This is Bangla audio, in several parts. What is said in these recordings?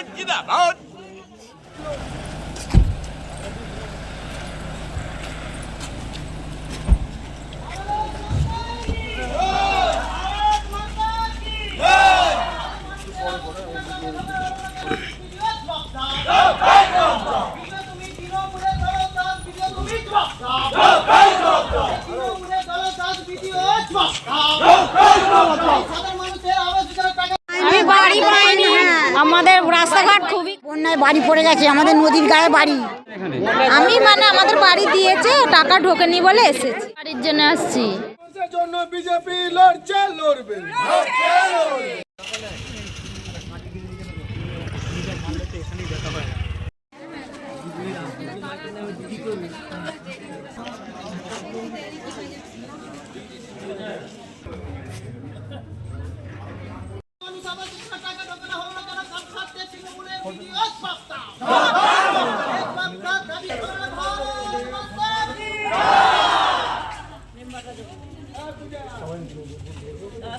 Out, get up, out. Thank রাস্তাঘাট খুবই বন্যায় বাড়ি পড়ে গেছে আমাদের নদীর গায়ে বাড়ি। আমি মানে আমাদের বাড়ি দিয়েছে টাকা ঢোকেনি বলে এসেছি। বাড়ির জন্য আসছি। জন্য বিজেপি লড়ছে লড়বে।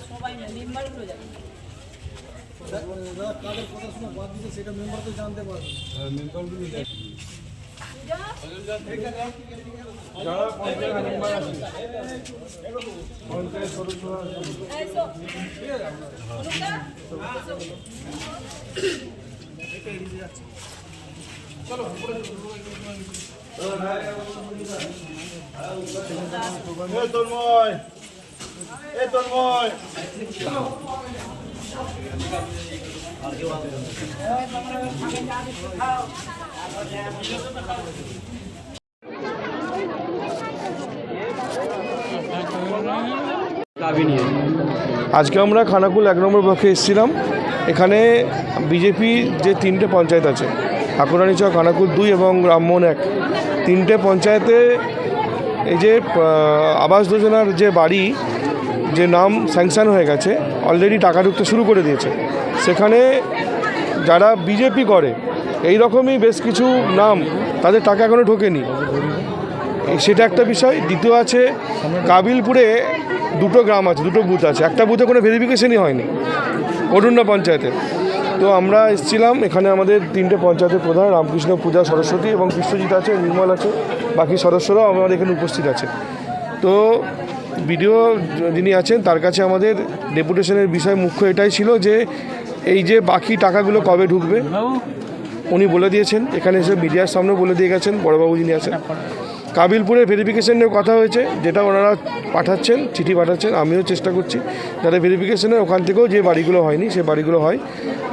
সবাই মেম্বার বাদ দিতে সেটা মেম্বার তো। জানতে পারবে মেম্বার এ তন্ময় এ তন্ময়। আজকে আমরা খানাকুল এক নম্বর ব্লকে এসেছিলাম। এখানে বিজেপি যে তিনটে পঞ্চায়েত আছে, ঠাকুরানী চক খানাকুল দুই এবং রামমোহন এক। তিনটে পঞ্চায়েতে এই যে আবাস যোজনার যে বাড়ি, যে নাম স্যাংশন হয়ে গেছে অলরেডি টাকা ঢুকতে শুরু করে দিয়েছে। সেখানে যারা বিজেপি করে এই রকমই বেশ কিছু নাম, তাদের টাকা এখনও ঢোকেনি। সেটা একটা বিষয়। দ্বিতীয় আছে, কাবিলপুরে দুটো গ্রাম আছে, দুটো বুথ আছে। একটা বুথে কোনো ভেরিফিকেশনই হয়নি। অরুণ্য পঞ্চায়েতে। তো আমরা এসেছিলাম, এখানে আমাদের তিনটে পঞ্চায়েতের প্রধান, রামকৃষ্ণ, পূজা, সরস্বতী এবং বিশ্বজিৎ আছে, নির্মল আছে, বাকি সদস্যরাও আমাদের এখানে উপস্থিত আছে। তো বিডিও যিনি আছেন, তার কাছে আমাদের ডেপুটেশনের বিষয় মুখ্য এটাই ছিল যে, এই যে বাকি টাকাগুলো কবে ঢুকবে, উনি বলে দিয়েছেন। এখানে এসে মিডিয়ার সামনে বলে দিয়ে গেছেন, বড়বাবু যিনি আছেন। কাবিলপুরের ভেরিফিকেশন নিয়ে কথা হয়েছে যেটা ওনারা পাঠাচ্ছেন চিঠি পাঠাচ্ছেন আমিও চেষ্টা করছি যাতে ভেরিফিকেশনে ওখান থেকেও যে বাড়িগুলো হয়নি সে বাড়িগুলো হয়।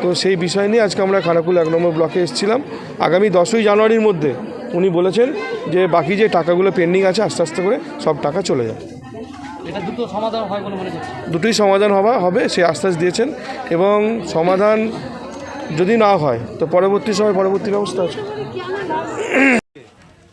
তো সেই বিষয় নিয়ে আজকে আমরা খানাকুল এক নম্বর ব্লকে এসেছিলাম। আগামী দশই জানুয়ারির মধ্যে উনি বলেছেন যে বাকি যে টাকাগুলো পেন্ডিং আছে আস্তে আস্তে করে সব টাকা চলে যায় দুটোই সমাধান হওয়া হবে সে আশ্বাস দিয়েছেন এবং সমাধান যদি না হয় তো পরবর্তী সময় পরবর্তী ব্যবস্থা আছে।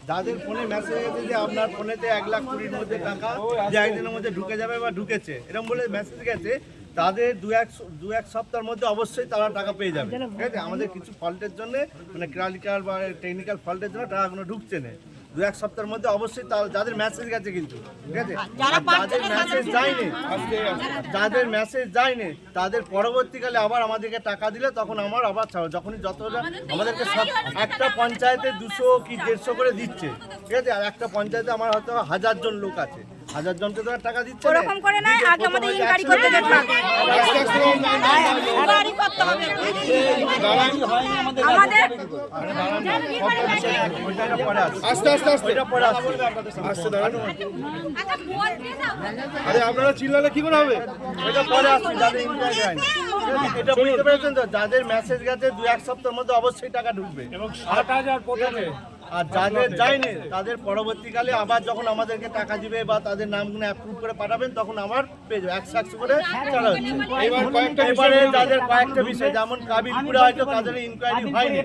যাদের ফোনে মেসেজ এসেছে যে আপনার ফোনেতে এক লাখ কুড়ির মধ্যে টাকা যে একদিনের মধ্যে ঢুকে যাবে বা ঢুকেছে, এরকম বলে মেসেজ গেছে, তাদের দু এক দু এক সপ্তাহের মধ্যে অবশ্যই তারা টাকা পেয়ে যাবে। ঠিক আছে? আমাদের কিছু ফল্টের জন্য মানে ক্রালিকাল বা টেকনিক্যাল ফল্টের জন্য টাকা টাকাগুলো ঢুকছে না। দু এক সপ্তাহের মধ্যে অবশ্যই যাদের মেসেজ গেছে কিন্তু ঠিক আছে? যাদের মেসেজ যায়নি যাদের মেসেজ যায়নি তাদের পরবর্তীকালে আবার আমাদেরকে টাকা দিলে তখন আমার আবার ছাড়ো যখনই যতটা আমাদেরকে সব একটা পঞ্চায়েতে দুশো কি দেড়শো করে দিচ্ছে। ঠিক আছে? আর একটা পঞ্চায়েতে আমার হয়তো হাজার জন লোক আছে। হাজার জনকে তো টাকা দিচ্ছে ওরকম করে দিচ্ছে, আগে আমাদের ইনকোয়ারি করতে। লোক। করতে হবে আমাদের। আস্তে আস্তে আস্তে আসছে। আস্তে দাঁড়ান আচ্ছা আরে আপনারা চিল্লালে কি করে হবে এটা পরে আসছে যাদের ইনকোয়ারি হয়নি এটা বুঝতে পেরেছেন তো যাদের মেসেজ গেছে দু এক সপ্তাহের মধ্যে অবশ্যই টাকা ঢুকবে এবং ষাট হাজার প্রথমে আর যাদের যায়নি তাদের পরবর্তীকালে আবার যখন আমাদেরকে টাকা দিবে বা তাদের নামগুলো অ্যাপ্রুভ করে পাঠাবেন তখন আবার পেয়ে যাবে একশো একশো করে চালা হচ্ছে। এবার যাদের কয়েকটা বিষয় যেমন কাবিলপুরে হয়তো তাদের ইনকোয়ারি হয়নি।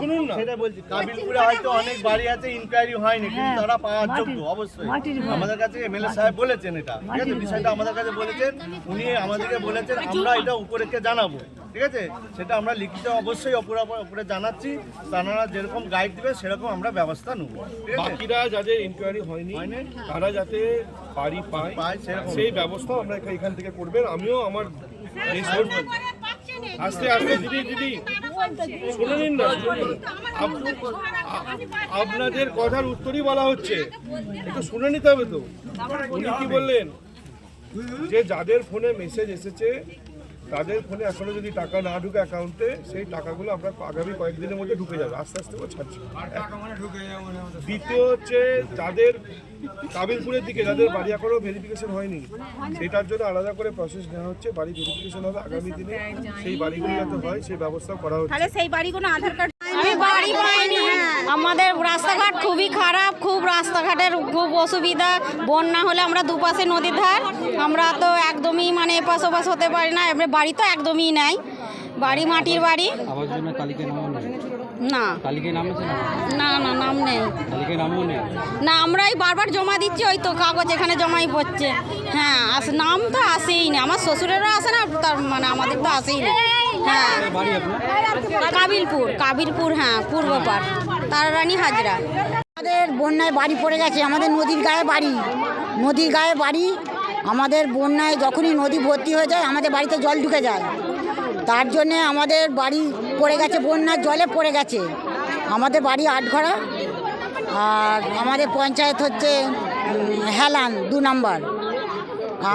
শুনুন না। সেটা বলছি কাবিলপুরে হয়তো অনেক বাড়ি আছে ইনকোয়ারি হয়নি কিন্তু তারা পাওয়ার যোগ্য। অবশ্যই। আমাদের কাছে এমএলএ সাহেব বলেছেন এটা। ঠিক আছে? বিষয়টা আমাদের কাছে বলেছেন উনি আমাদেরকে বলেছেন আমরা এটা উপরেকে জানাব। ঠিক আছে? সেটা আমরা লিখিত অবশ্যই উপরে উপরে জানাচ্ছি। তারা যেরকম গাইড দেবে সেরকম আমরা ব্যবস্থা নেব। বাকিরা যাদের ইনকোয়ারি হয়নি। তারা যাতে বাড়ি পায় পায় সেরকম। সেই ব্যবস্থা আমরা এখান থেকে করবেন আমিও আমার আস্তে আস্তে দিদি দিদি। শুনে নিন না। আপনাদের কথার উত্তরই বলা হচ্ছে। একটু শুনে নিতে হবে তো। উনি কি বললেন? যে যাদের ফোনে মেসেজ এসেছে তাদের ফোনে এখনও যদি টাকা না ঢুকে অ্যাকাউন্টে সেই টাকাগুলো আমরা আগামী কয়েকদিনের মধ্যে ঢুকে যাবে আস্তে আস্তে করে ছাড়ছি। দ্বিতীয় হচ্ছে যাদের কাবিলপুরের দিকে যাদের বাড়ি এখনও ভেরিফিকেশন হয়নি সেটার জন্য আলাদা করে প্রসেস নেওয়া হচ্ছে বাড়ি ভেরিফিকেশন হবে আগামী দিনে। সেই বাড়িগুলো যাতে হয় সেই ব্যবস্থা করা হচ্ছে। সেই বাড়িগুলো আধার কার্ড বাড়ি আমাদের রাস্তাঘাট খুবই খারাপ খুব রাস্তাঘাটের খুব অসুবিধা। বন্যা হলে আমরা দুপাশে নদীর ধার। আমরা তো একদমই মানে এপাশ ওপাশ হতে পারি না। এবার বাড়ি তো একদমই নাই। বাড়ি মাটির বাড়ি। না। না? না নাম নেই। না আমরাই বারবার জমা দিচ্ছি ওই তো কাগজ এখানে জমাই পড়ছে। হ্যাঁ আস নাম তো আসেই না আমার শ্বশুরেরও আসে না তার মানে আমাদের তো আসেই না হ্যাঁ। কাবিলপুর কাবিলপুর হ্যাঁ পূর্ব পার তারারানী হাজরা। আমাদের বন্যায় বাড়ি পড়ে গেছে, আমাদের নদীর গায়ে বাড়ি। নদীর গায়ে বাড়ি, আমাদের বন্যায় যখনই নদী ভর্তি হয়ে যায়, আমাদের বাড়িতে জল ঢুকে যায়। তার জন্যে আমাদের বাড়ি পড়ে গেছে, বন্যার জলে পড়ে গেছে। আমাদের বাড়ি আটঘরা, আর আমাদের পঞ্চায়েত হচ্ছে হেলান, দু নম্বর।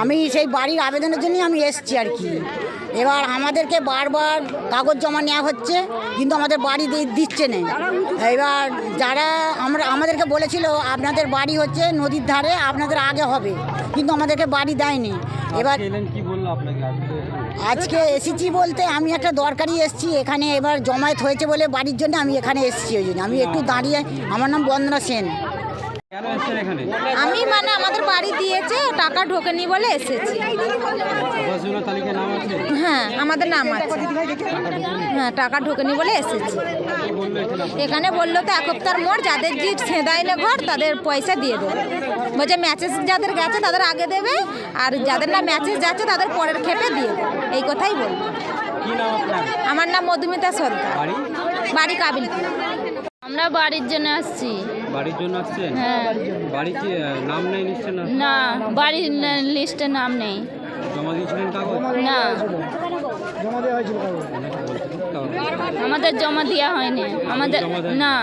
আমি সেই বাড়ির আবেদনের জন্যই আমি এসছি আর কি। এবার আমাদেরকে বারবার কাগজ জমা নেওয়া হচ্ছে কিন্তু আমাদের বাড়ি দিচ্ছে না। এবার যারা আমরা আমাদেরকে বলেছিল আপনাদের বাড়ি হচ্ছে নদীর ধারে আপনাদের আগে হবে কিন্তু আমাদেরকে বাড়ি দেয়নি। এবার আজকে এসেছি বলতে আমি একটা দরকারি এসেছি এখানে এবার জমায়েত হয়েছে বলে বাড়ির জন্য আমি এখানে এসেছি ওই জন্য। আমি একটু দাঁড়িয়ে আমার নাম বন্দনা সেন। আমি মানে আমাদের বাড়ি দিয়েছে টাকা ঢোকেনি বলে এসেছি। হ্যাঁ আমাদের নাম আছে। হ্যাঁ টাকা ঢোকেনি বলে এসেছি। এখানে বলল তো এক সপ্তাহের মোড় যাদের যে ছেঁদাইলে ঘর তাদের পয়সা দিয়ে দেবে। বলছে ম্যাচেস যাদের গেছে তাদের আগে দেবে আর যাদের না ম্যাচেস যাচ্ছে তাদের পরের খেপে দিয়ে দেবে। এই কথাই বলব কি নাম আপনার? আমার নাম মধুমিতা সর্দার বাড়ি? বাড়ি কাবিলপুর। আমরা বাড়ির জন্য আসছি। বাড়ির জন্য আসছেন? হ্যাঁ। বাড়ি কি নাম নেই নিশ্চয় না? না বাড়ির লিস্টে নাম নেই। জমা দিয়েছিলেন কাগজ? না। কাগজ। আমাদের জমা দেওয়া হয়নি। আমাদের না।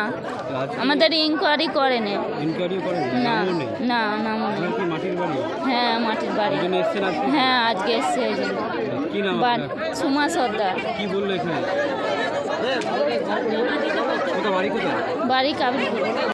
আমাদের ইনকোয়ারি করেনি। ইনকোয়ারিও করেন? না না কি মাটির বাড়ি? হ্যাঁ মাটির বাড়ি। হ্যাঁ আজকে এসছে কি নাম আপনার? সুমা সর্দার। কি বলল এখানে? বাড়ি কোথায়? বাড়ি কাবিলপুর